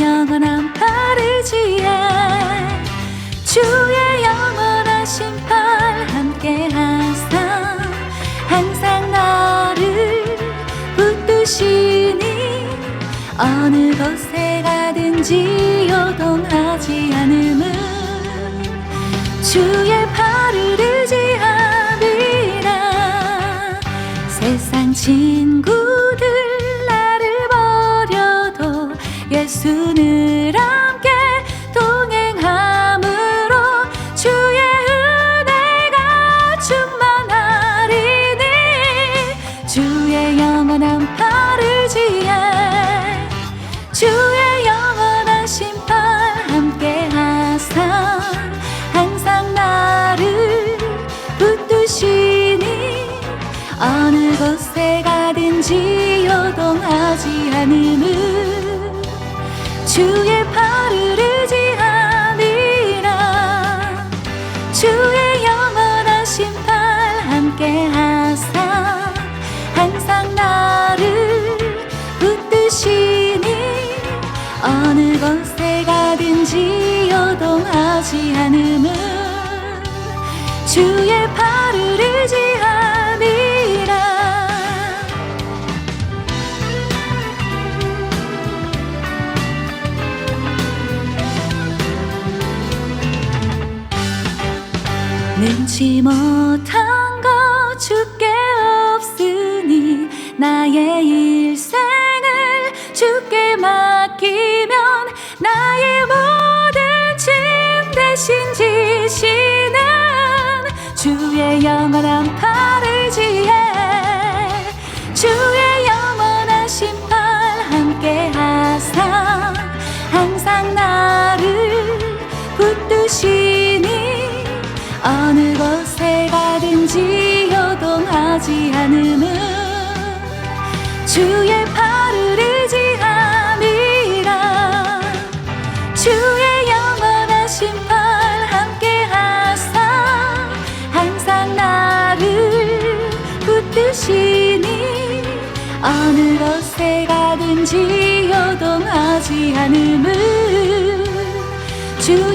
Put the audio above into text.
영원한 파르지에 주의 영원한 심판 함께 하사 항상 나를 붙드시니 어느 곳에 가든지 요동하지 않음은 주의 팔을 의지하리라. 세상 친구 영원한 지해 주의 영원한 심판 함께 하사. 항상 나를 붙드시니 어느 곳에 가든지 요동하지 않음은 주의 팔 어느 곳에 가든지 요동하지 않음은 주의 팔을 의지함이라. 능치 못한 것 주께 없으니 나의 일생 대신 지시는 주의 영원한 팔 어느 곳에 가든지 요동하지 않음은 주의